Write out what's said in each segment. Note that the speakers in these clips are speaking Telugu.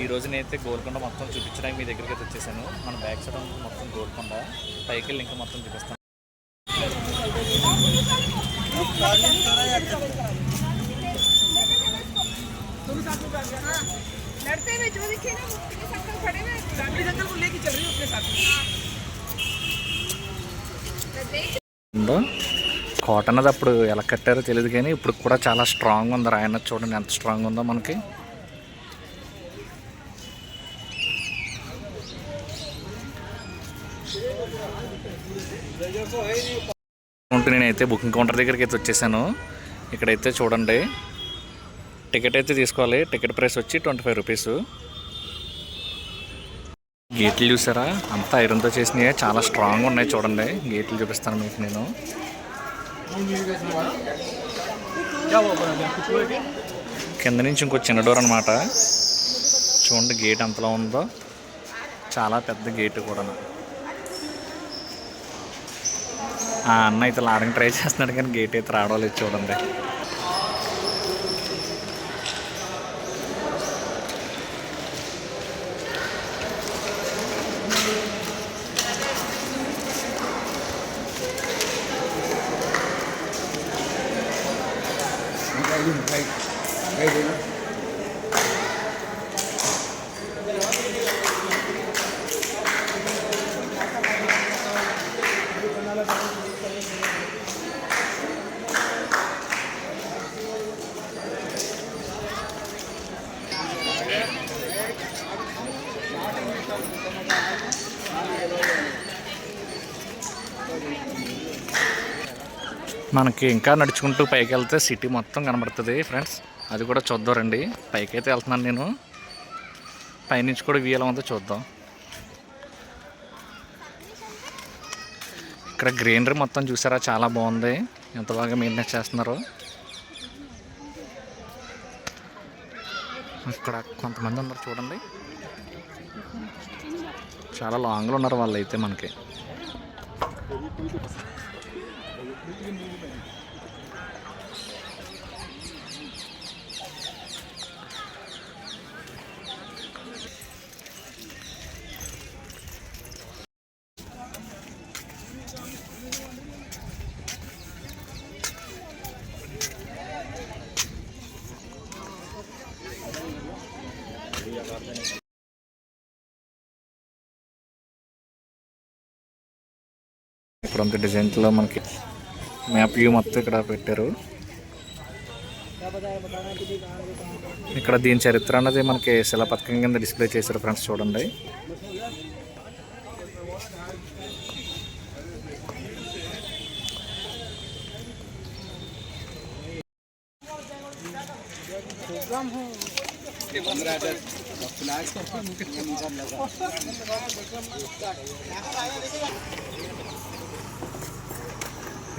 ఈ రోజు నేనైతే గోల్కొండ మొత్తం చూపించడానికి మీ దగ్గరికి అయితే వచ్చేసాను మన బ్యాక్ సైడ్ ఉంది మొత్తం గోల్కొండ పైకి వెళ్ళి ఇంకా మొత్తం చూపిస్తాను लड़ते हुए जो दिखे ना वो अपने संकल खड़े हुए फैमिली संकल को लेके चल रही हूँ अपने साथ मैं देख ఉందో కోట అన్నది అప్పుడు ఎలా కట్టారో తెలియదు కానీ ఇప్పుడు కూడా చాలా స్ట్రాంగ్ ఉంది రాయన చూడండి ఎంత స్ట్రాంగ్ ఉందో మనకి నేనైతే బుకింగ్ కౌంటర్ దగ్గరికి అయితే వచ్చేసాను. ఇక్కడైతే చూడండి. టికెట్ అయితే తీసుకోవాలి. టికెట్ ప్రైస్ వచ్చి ట్వంటీ ఫైవ్ రూపీస్. గేట్లు చూసారా? అంతా ఐరన్తో చేసినాయి. చాలా స్ట్రాంగ్ ఉన్నాయి చూడండి. గేట్లు చూపిస్తాను మీకు నేను. కింద నుంచి ఇంకో చిన్న డోర్ అనమాట చూడండి గేట్ ఎంతలో ఉందో. చాలా పెద్ద గేట్ కూడా ఆ అన్న అయితే లాడడానికి ట్రై చేస్తున్నాడు కానీ గేట్ అయితే రావడం లేదు చూడండి. మనకి ఇంకా నడుచుకుంటూ పైకి వెళ్తే సిటీ మొత్తం కనబడుతుంది ఫ్రెండ్స్ అది కూడా చూద్దాం రండి. పైకి అయితే వెళ్తున్నాను నేను. పైనుంచి కూడా వ్యూ ఎలా ఉందో చూద్దాం. ఇక్కడ గ్రీనరీ మొత్తం చూసారా? చాలా బాగుంది. ఎంత బాగా మెయింటెన్స్ చేస్తున్నారు. ఇక్కడ కొంతమంది ఉన్నారు చూడండి. చాలా లాంగ్లో ఉన్నారు వాళ్ళు అయితే మనకి. ఇక్కడ ఉంది డిజైన్లో మనకి మ్యాప్ వ్యూ మొత్తం ఇక్కడ పెట్టారు. ఇక్కడ దీని చరిత్ర అన్నది మనకి శిలపథకం కింద డిస్ప్లే చేశారు ఫ్రెండ్స్ చూడండి.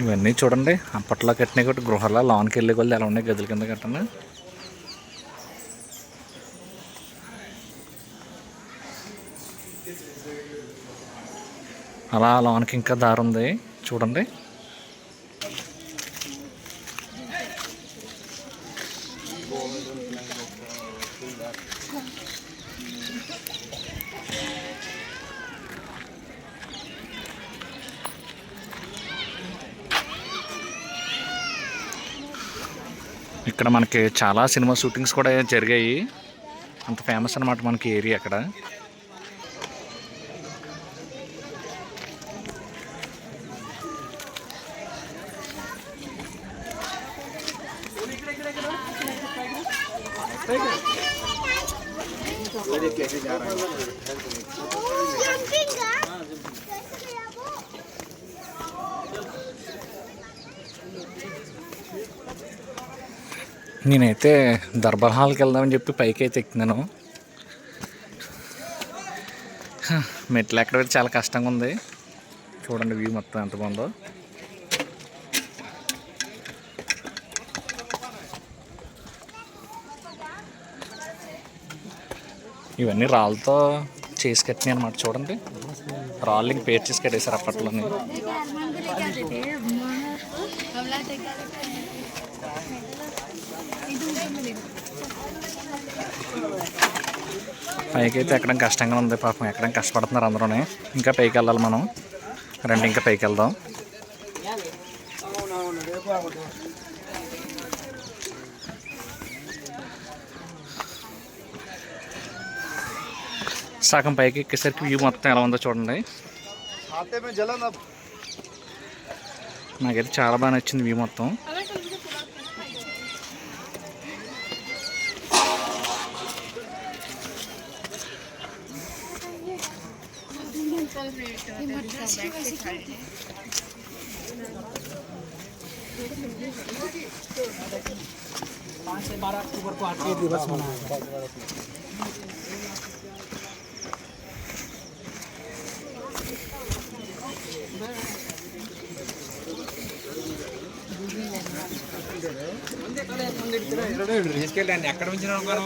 ఇవన్నీ చూడండి. అప్పట్లో కట్టినాయి ఒకటి గృహాల లోన్కి వెళ్ళే కొద్ది ఎలా ఉన్నాయి గదుల కింద కట్టండి అలా లోన్కి ఇంకా దారి ఉంది. చూడండి. ఇక్కడ మనకి చాలా సినిమా షూటింగ్స్ కూడా జరిగాయి. అంత ఫేమస్ అనమాట మనకి ఏరియా అక్కడ. నేనైతే దర్బార్ హాల్కి వెళ్దామని చెప్పి పైకి అయితే ఎక్కినాను మెట్లు ఎక్కడ చాలా కష్టంగా ఉంది. చూడండి వ్యూ మొత్తం ఎంత బాగుందో. ఇవన్నీ రాళ్ళతో చేసి కట్టినాయి అనమాట చూడండి. రాళ్ళకి పేరు చేసి కట్టేశారు అప్పట్లోనే. నేను పైకి అయితే ఎక్కడం కష్టంగా ఉంది పాపం. ఎక్కడం కష్టపడుతున్నారు అందరూనే. ఇంకా పైకి వెళ్ళాలి మనం. రెండు ఇంకా పైకి వెళ్దాం. సగం పైకి ఎక్కేసరికి వ్యూ మొత్తం ఎలా ఉందో చూడండి. నాకైతే చాలా బాగా నచ్చింది వ్యూ మొత్తం. తీసుకెళ్ళండి ఎక్కడ నుంచి అనుకోను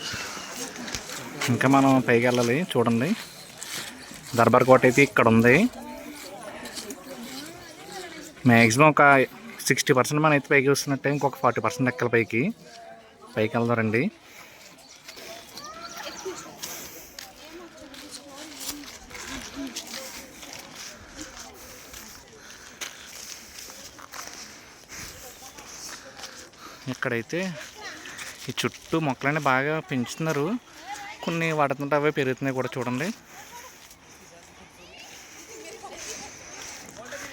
ఇంకా మనం పైకి వెళ్ళాలి చూడండి. దర్బార్ కోట అయితే ఇక్కడ ఉంది. మ్యాక్సిమం ఒక సిక్స్టీ పర్సెంట్ మనం అయితే పైకి వస్తున్నట్టే ఇంకొక ఫార్టీ పర్సెంట్ ఎక్కల పైకి. పైకి వెళ్దారండి ఇక్కడైతే ఈ చుట్టూ మొక్కలన్నీ బాగా పెంచుతున్నారు. కొన్ని వాడుతుంటే అవే పెరుగుతున్నాయి కూడా చూడండి.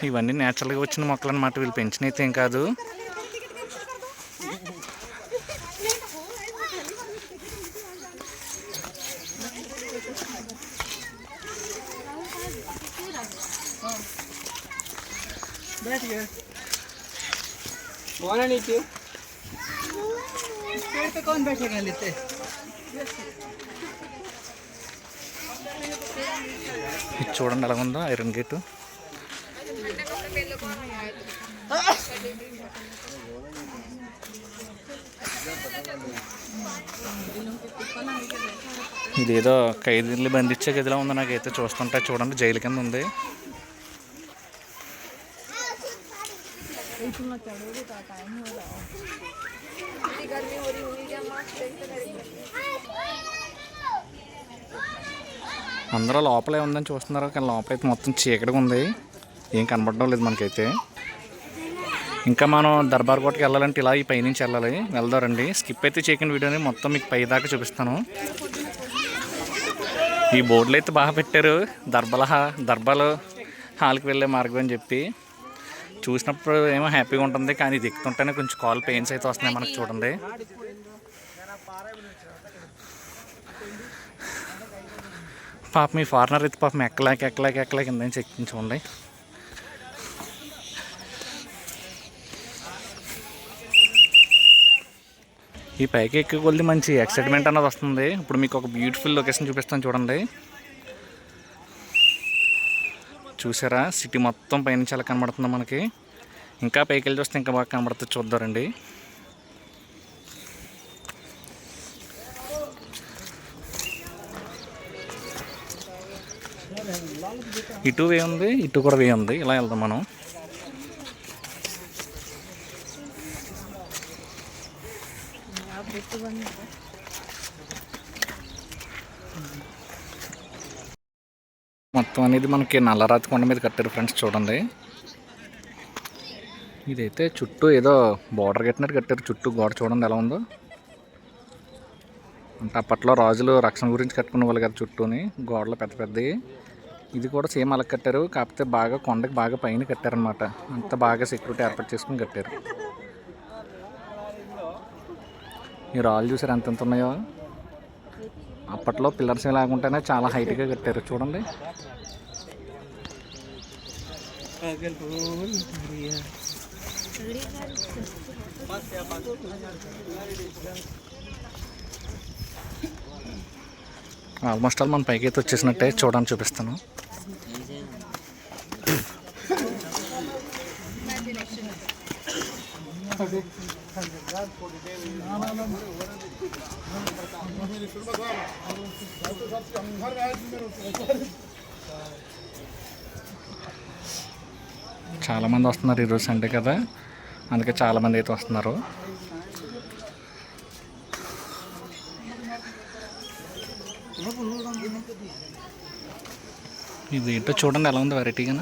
ఇవన్నీ నేచురల్గా వచ్చిన మొక్కలు అనమాట వీళ్ళు పెంచినైతే ఏం కాదు. చూడండి ఎలా ఉందో ఐరన్ గేట్ ఇదేదో ఖైదీలు బంధించే గదిలో ఉంది నాకైతే చూస్తుంటే చూడండి జైలు కింద ఉంది गर्मी हो रही होगी అందరూ లోపలే ఉందని చూస్తున్నారు కానీ లోపలైతే మొత్తం చీకటిగా ఉంది. ఏం కనబడడం లేదు మనకైతే. ఇంకా మనం దర్బార్ కోటకి వెళ్ళాలంటే ఇలా ఈ పైనుంచి వెళ్ళాలి. వెళ్దారండి స్కిప్ అయితే చేయకుండా వీడియోని మొత్తం మీకు పై దాకా చూపిస్తాను. ఈ బోర్డులు అయితే బాగా పెట్టారు. దర్బల దర్బాలు హాల్కి వెళ్ళే మార్గం అని చెప్పి. చూసినప్పుడు ఏమో హ్యాపీగా ఉంటుంది కానీ ఇది ఎక్కుతుంటేనే కొంచెం కాల్ పెయిన్స్ అయితే వస్తున్నాయి మనకు చూడండి. పాప మీ ఫారినర్ అయితే పాపం ఎక్కలేక ఎక్కలేక ఎక్కలేక కింద నుంచి ఎక్కించుకోండి ఈ పైకి ఎక్కి కొద్ది మంచి ఎక్సైట్మెంట్ అన్నది వస్తుంది. ఇప్పుడు మీకు ఒక బ్యూటిఫుల్ లొకేషన్ చూపిస్తాను చూడండి. చూసారా? సిటీ మొత్తం పైనుంచి ఎలా కనబడుతుందో మనకి. ఇంకా పైకి వెళ్ళి చూస్తే ఇంకా బాగా కనబడుతుంది చూద్దారండి ఇటు వే ఉంది ఇటు కూడా వే ఉంది. ఇలా వెళ్దాం మనం. మొత్తం అనేది మనకి నల్లరాతి కొండ మీద కట్టారు ఫ్రెండ్స్ చూడండి. ఇదైతే చుట్టూ ఏదో బార్డర్ కట్టినట్టు కట్టారు. చుట్టూ గోడ చూడండి ఎలా ఉందో. అంటే అప్పట్లో రాజులు రక్షణ గురించి కట్టుకునే వాళ్ళు కదా చుట్టూని. గోడలు పెద్ద పెద్దవి. ఇది కూడా సేమ్ అలా కట్టారు. కాకపోతే బాగా కొండకి బాగా పైన కట్టారనమాట అంత బాగా సెక్యూరిటీ ఏర్పాటు చేసుకుని కట్టారు. ఈ రాళ్ళు చూసారు ఎంతెంత ఉన్నాయో? అప్పట్లో పిల్లర్స్ లాగుంటేనే చాలా హైట్గా కట్టారు. చూడండి. ఆల్మోస్ట్ ఆల్ మన పైకి అయితే వచ్చేసినట్టే చూడడానికి చూపిస్తాను. చాలామంది వస్తున్నారు ఈరోజు సండే కదా. అందుకే చాలామంది అయితే వస్తున్నారు. ఇది ఏంటో చూడండి ఎలా ఉంది వెరైటీగా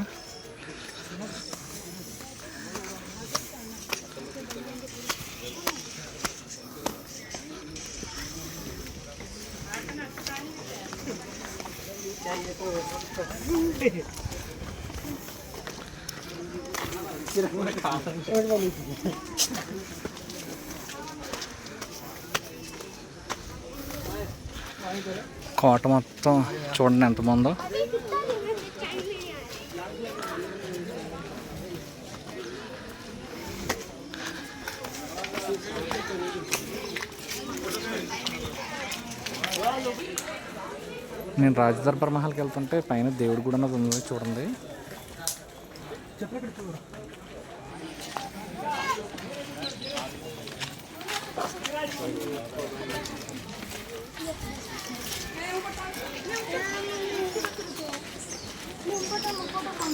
కోట మొత్తం చూడండి ఎంత బాగుందో నేను రాజదర్బార్ మహల్కి వెళ్తుంటే పైన దేవుడి గుడి అన్నది ఉంది చూడండి.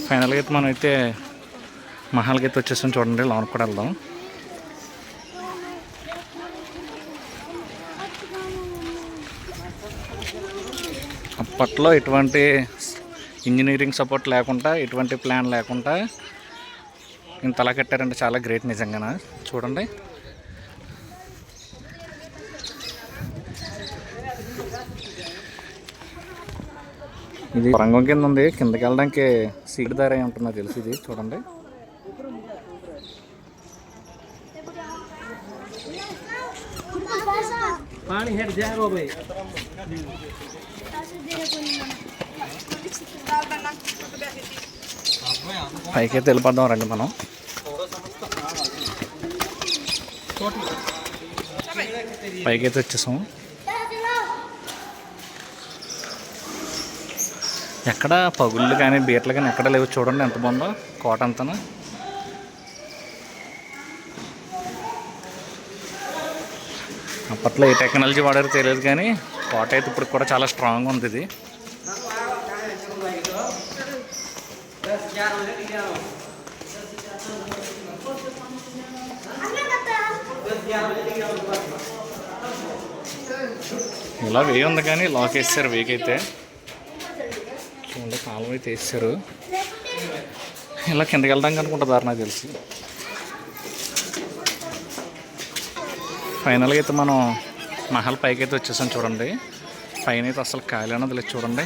ఫైనల్గా అయితే మనం అయితే మహల్కి అయితే వచ్చేసాం చూడండి లోనకి కూడా వెళ్దాం. అప్పట్లో ఎటువంటి ఇంజనీరింగ్ సపోర్ట్ లేకుండా ఎటువంటి ప్లాన్ లేకుండా ఇంత అలా కట్టారంటే చాలా గ్రేట్ నిజంగా చూడండి. ఇది రంగం కింద ఉంది. కిందకి వెళ్ళడానికి సీట్ ధర ఉంటుందో నాకు తెలిసి ఇది. చూడండి. పాణి హెడ్ పైకి అయితే వెళ్ళిపోదాం రండి మనం. పైకి అయితే వచ్చేసాం. ఎక్కడ పగుళ్ళు కానీ బీట్లు కానీ ఎక్కడ లేవు చూడండి ఎంత బాగుందో కోట అంతను. అప్పట్లో ఏ టెక్నాలజీ వాడారో తెలియదు కానీ కోట అయితే ఇప్పుడు కూడా చాలా స్ట్రాంగ్ ఉంది ఇది. ఇలా వేయి ఉంది కానీ లాక్ వేస్తారు వేకైతే. చూడండి కాలం అయితే వేస్తారు. ఇలా కిందకి వెళ్ళడానికి అనుకుంటుందారు నాకు తెలిసి. ఫైనల్గా అయితే మనం మహల్ పైకి అయితే వచ్చేసాం చూడండి. పైన అయితే అసలు ఖాళీ అన్నది లేదు చూడండి.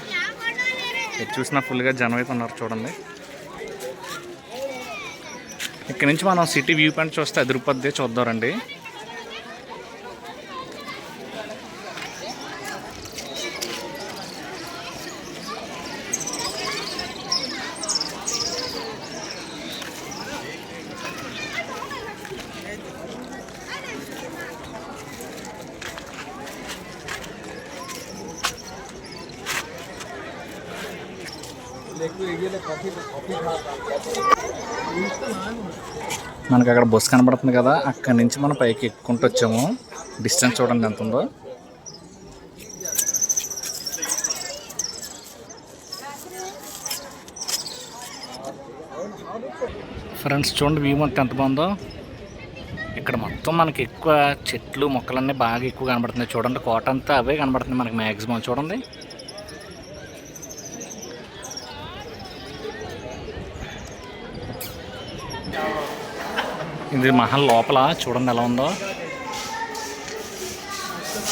ఎటు చూసినా ఫుల్గా జనం అయితే ఉన్నారు చూడండి. ఇక్కడ నుంచి మనం సిటీ వ్యూ పాయింట్ చూస్తే అదిరిపోద్ది చూద్దారండి మనకు అక్కడ బస్సు కనబడుతుంది కదా అక్కడి నుంచి మనం పైకి ఎక్కుంటూ వచ్చాము. డిస్టెన్స్ చూడండి ఎంత ఉందో. ఫ్రెండ్స్ చూడండి వ్యూ మొత్తం ఎంత బాగుందో. ఇక్కడ మొత్తం మనకి ఎక్కువ చెట్లు మొక్కలన్నీ బాగా ఎక్కువ కనబడుతున్నాయి. చూడండి కోట అంతా అవే కనబడుతున్నాయి మనకి మ్యాక్సిమం చూడండి. ఇది మహల్ లోపల చూడండి ఎలా ఉందో.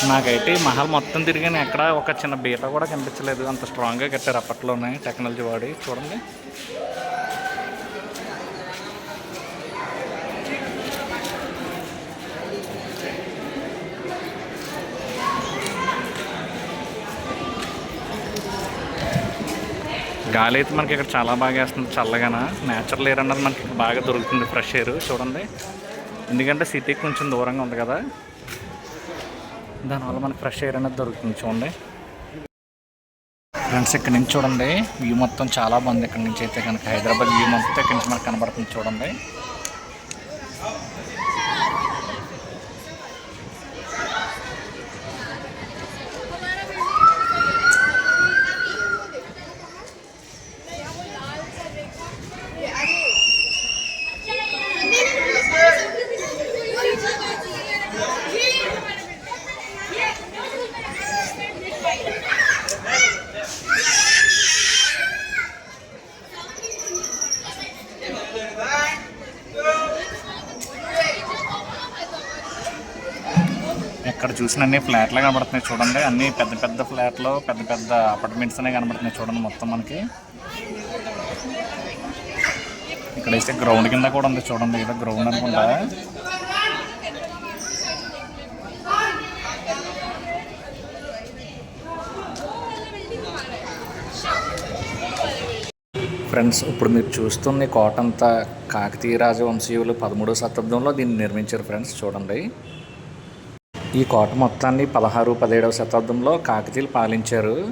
నాకైతే మహల్ మొత్తం తిరిగాను ఎక్కడ ఒక చిన్న బీట కూడా కనిపించలేదు. అంత స్ట్రాంగ్గా కట్టారు అప్పట్లోనే టెక్నాలజీ వాడి. చూడండి. గాలి అయితే మనకి ఇక్కడ చాలా బాగా వేస్తుంది చల్లగాన. నేచురల్ ఎయిర్ అన్నది మనకి ఇక్కడ బాగా దొరుకుతుంది ఫ్రెష్ ఎయిర్ చూడండి. ఎందుకంటే సిటీకి కొంచెం దూరంగా ఉంది కదా. దానివల్ల మనకి ఫ్రెష్ ఎయిర్ అనేది దొరుకుతుంది చూడండి. ఫ్రెండ్స్ ఇక్కడ నుంచి చూడండి. వ్యూ మొత్తం చాలా బాగుంది. ఇక్కడ నుంచి అయితే కనుక హైదరాబాద్ వ్యూ మొత్తం ఇక్కడ నుంచి మనకు కనబడుతుంది చూడండి. బిల్డింగ్స్ అన్ని ఫ్లాట్లే కనబడుతున్నాయి చూడండి. అన్ని పెద్ద పెద్ద ఫ్లాట్లు పెద్ద పెద్ద అపార్ట్మెంట్స్ అనే కనబడుతున్నాయి చూడండి మొత్తం మనకి. ఇక్కడైతే గ్రౌండ్ కింద కూడా ఉంది చూడండి. ఏదో గ్రౌండ్ అనుకుంటా. ఫ్రెండ్స్ ఇప్పుడు మీరు చూస్తున్న కోటంతా కోట అంతా కాకతీయ రాజవంశీయులు పదమూడవ శతాబ్దంలో దీన్ని నిర్మించారు ఫ్రెండ్స్ చూడండి. ఈ కోట మొత్తాన్ని పదహారు పదిహేడవ శతాబ్దంలో కాకతీయులు పాలించారు.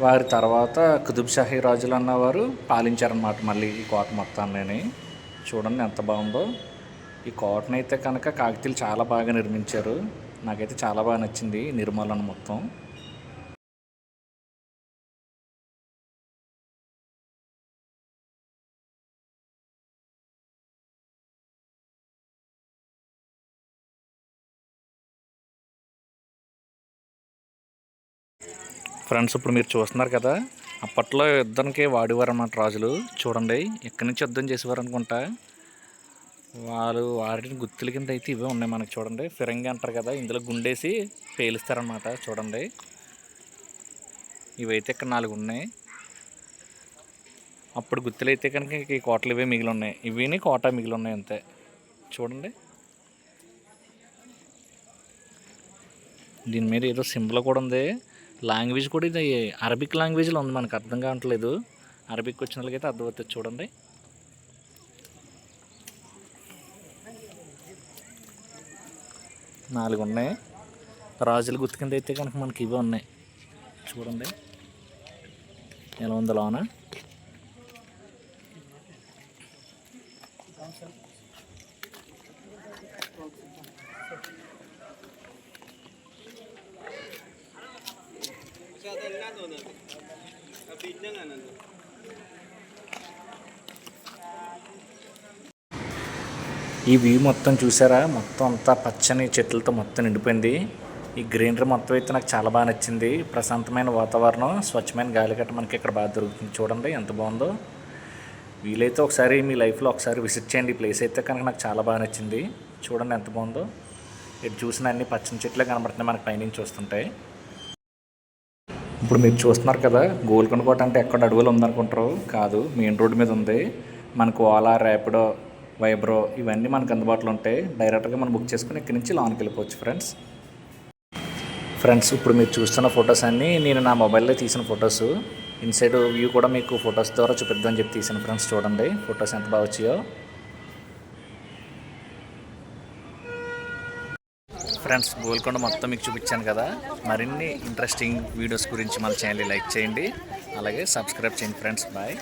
వారి తర్వాత కుతుబ్ షాహీ రాజులు అన్నవారు పాలించారన్నమాట మళ్ళీ ఈ కోట మొత్తాన్ని చూడండి ఎంత బాగుందో. ఈ కోటనైతే కనుక కాకతీయులు చాలా బాగా నిర్మించారు. నాకైతే చాలా బాగా నచ్చింది ఈ నిర్మూలన మొత్తం. ఫ్రెండ్స్ ఇప్పుడు మీరు చూస్తున్నారు కదా అప్పట్లో యుద్ధానికి వాడేవారు అన్నమాట రాజులు. చూడండి ఎక్కడి నుంచి యుద్ధం చేసేవారు అనుకుంటా వాళ్ళు వాడిన గుర్తుల కింద అయితే ఇవే ఉన్నాయి మనకి చూడండి. ఫిరంగి అంటారు కదా ఇందులో గుండేసి పేలుస్తారనమాట చూడండి. ఇవైతే ఇక్కడ నాలుగు ఉన్నాయి. అప్పుడు గుర్తులు అయితే కనుక ఈ కోటలు ఇవే మిగిలి ఉన్నాయి. ఇవిని కోట మిగిలి ఉన్నాయి అంతే. చూడండి. దీని మీద ఏదో సింబల్ కూడా ఉంది. లాంగ్వేజ్ కూడా ఇది అరబిక్ లాంగ్వేజ్లో ఉంది మనకు అర్థం కావట్లేదు. అరబిక్ వచ్చిన వాళ్ళకైతే అర్థమవుతుంది చూడండి. నాలుగు ఉన్నాయి. రాజుల గుర్తు కింద అయితే కనుక మనకి ఇవి ఉన్నాయి. చూడండి. ఎలా ఉందో ఈ వ్యూ మొత్తం చూసారా? మొత్తం అంతా పచ్చని చెట్లతో మొత్తం నిండిపోయింది. ఈ గ్రీనరీ మొత్తం అయితే నాకు చాలా బాగా నచ్చింది. ప్రశాంతమైన వాతావరణం స్వచ్ఛమైన గాలి గట్ట మనకి ఇక్కడ బాగా దొరుకుతుంది చూడండి ఎంత బాగుందో. వీలైతే ఒకసారి మీ లైఫ్లో ఒకసారి విజిట్ చేయండి. ఈ ప్లేస్ అయితే కనుక నాకు చాలా బాగా నచ్చింది. చూడండి ఎంత బాగుందో. ఇటు చూసిన అన్ని పచ్చని చెట్లే కనబడుతున్నాయి మనకి పైనుంచి వస్తుంటాయి. ఇప్పుడు మీరు చూస్తున్నారు కదా గోల్కొండ కోట అంటే ఎక్కడ అడవులు ఉందనుకుంటారు? కాదు మెయిన్ రోడ్డు మీద ఉంది. మనకు ఓలా ర్యాపిడో వైబ్రో ఇవన్నీ మనకు అందుబాటులో ఉంటాయి డైరెక్ట్గా మనం బుక్ చేసుకుని ఇక్కడి నుంచి లోనికి వెళ్ళిపోవచ్చు ఫ్రెండ్స్. ఫ్రెండ్స్ ఇప్పుడు మీరు చూస్తున్న ఫొటోస్ అన్నీ నేను నా మొబైల్లో తీసిన ఫొటోస్. ఇన్సైడ్ వ్యూ కూడా మీకు ఫొటోస్ ద్వారా చూపిద్దామని చెప్పి తీసిన ఫ్రెండ్స్ చూడండి. ఫొటోస్ ఎంత బాగా వచ్చాయో. ఫ్రెండ్స్ గోల్కొండ మొత్తం మీకు చూపించాను కదా. మరిన్ని ఇంట్రెస్టింగ్ వీడియోస్ గురించి మన ఛానల్ లైక్ చేయండి. అలాగే సబ్స్క్రైబ్ చేయండి ఫ్రెండ్స్. బాయ్